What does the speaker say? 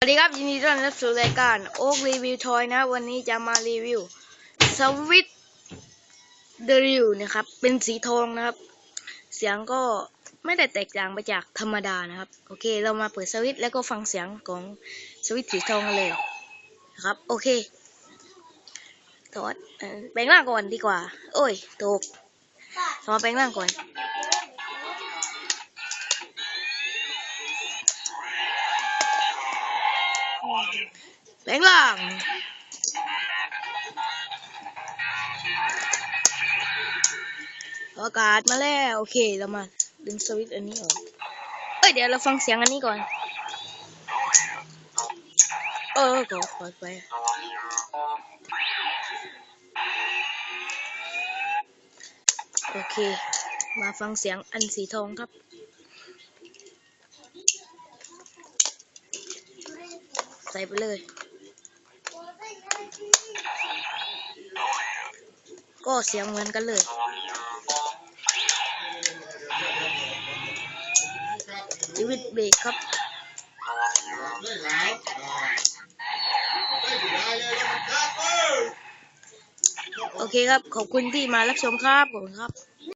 สวัสดีครับยินดีต้อนรับสู่รายการโอ๊กรีวิวทอยนะ วันนี้จะมารีวิวสวิตเดริวนะครับ เป็นสีทองนะครับ เสียงก็ไม่ได้แตกต่างไปจากธรรมดานะครับ โอเค เรามาเปิดสวิตแล้วก็ฟังเสียงของสวิตสีทองกันเลยนะครับ โอเคถอดเอ่อแปลงร่างก่อนดีกว่า โอ้ยตกมาแปลงร่างก่อน แปลงร่างอากาศมาแล้ว โอเคเรามาดึงสวิตช์อันนี้ออก เอ้ย เดี๋ยวเราฟังเสียงอันนี้ก่อน เออก็ปล่อยไปโอเค มาฟังเสียงอันสีทองครับ ใส่ไปเลย ก็เสียงเหมือนกันเลยชีวิตเบรกครับโอเคครับ ขอบคุณที่มารับชมครับ ขอบคุณครับ